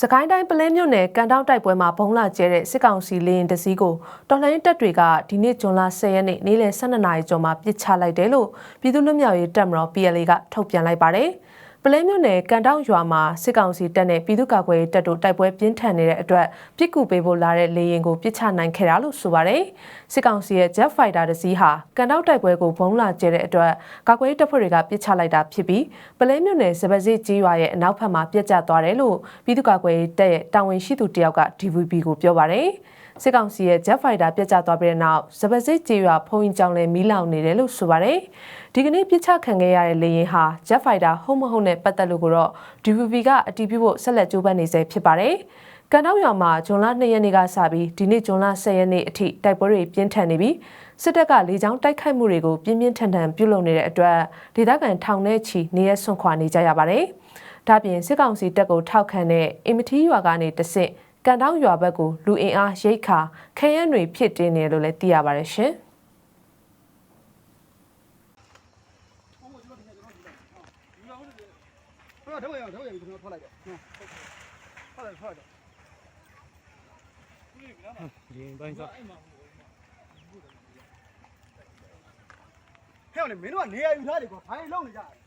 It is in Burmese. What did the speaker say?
စကိုင်းတိုင်းပလဲမြို့နယ်ကန်တောက်တိုက်ပွဲမှာဘုံလာကျဲတဲ့စစ်ကောင်စီလေရင်တစည်းကိုတော်လှန်ရေးတပ်တွေကဒီနေ့ဇွန်လ10ရက်နေ့နေ့လယ်12နာရီကျော်မှာပစ်ချလိုက်တယ်လို့ပြည်သူ့လွတ်မြောက်ရေးတပ်မတော် PLA ကထုတ်ပြန်လိုက်ပါတယ်။ ပလဲမြို့နယ်ကန်တောက်ရွာမှာစစ်ကောင်စီတပ်နဲ့ပြည်သူ့ကာကွယ်ရေးတပ်တို့တိုက်ပွဲပြင်းထန်နေတဲ့အတွက်ပြစ်ကူပေးဖို့လာတဲ့လေရင်ကိုပစ်ချနိုင်ခဲ့တာလို့ဆိုပါတယ်။စစ်ကောင်စီရဲ့ Jet Fighter တစည်းဟာကန်တောက်တိုက်ပွဲကိုဘုံလာကျဲတဲ့အတွက်ကာကွယ်ရေးတပ်ဖွဲ့တွေကပစ်ချလိုက်တာဖြစ်ပြီးပလဲမြို့နယ်စပစစ်ကြီးရွာရဲ့အနောက်ဘက်မှာပြစ်ကျသွားတယ်လို့ပြည်သူ့ကာကွယ်ရေးတပ်ရဲ့တာဝန်ရှိသူတယောက်က DVB ကိုပြောပါတယ်။ စစ်ကောင်စီရဲ့ Jet Fighter ပြစ်ကျသွားပြီးတဲ့နောက်စပစစ်ကြီးရွာဖုံးရင်ကြောင်လည်းမီးလောင်နေတယ်လို့ဆိုပါတယ်။ဒီကနေ့ပြစ်ချခံခဲ့ရတဲ့လေရင်ဟာ Jet Fighter ဟုတ်မဟုတ်နဲ့ပတ်သက်လို့ကိုတော့ DVB ကအတည်ပြုဖို့ဆက်လက်ကြိုးပမ်းနေဆဲဖြစ်ပါတယ်။ကန်တောက်ရွာမှာဇွန်လ2ရက်နေ့ကစပြီးဒီနေ့ဇွန်လ10ရက်နေ့အထိတိုက်ပွဲတွေပြင်းထန်နေပြီးစစ်တပ်ကလေကြောင်းတိုက်ခိုက်မှုတွေကိုပြင်းပြင်းထန်ထန်ပြုလုပ်နေတဲ့အတွက်ဒေသခံထောင်ထဲချီနေရဆွန့်ခွာနေကြရပါတယ်။ဒါ့ပြင်စစ်ကောင်စီတပ်ကိုထောက်ခံတဲ့အင်မတီရွာကနေတဆင့် ကန်တောက်ရွာဘက်ကိုလူအင်အားရိတ်ခါခရမ်းတွေဖြစ်တင်းနေတယ်လို့လည်းသိရပါတယ်ရှင်။ဘယ်တော့ထုတ်ရအောင်ထုတ်ရအောင်ကျွန်တော်ထွက်လိုက်တယ်နော်ထွက်လိုက်ထွက်လိုက်ရင်ပိုင်းစားဟဲ့လေမင်းတို့ကနေရာယူထားတယ်ကွာဘာလို့လုံနေကြလဲ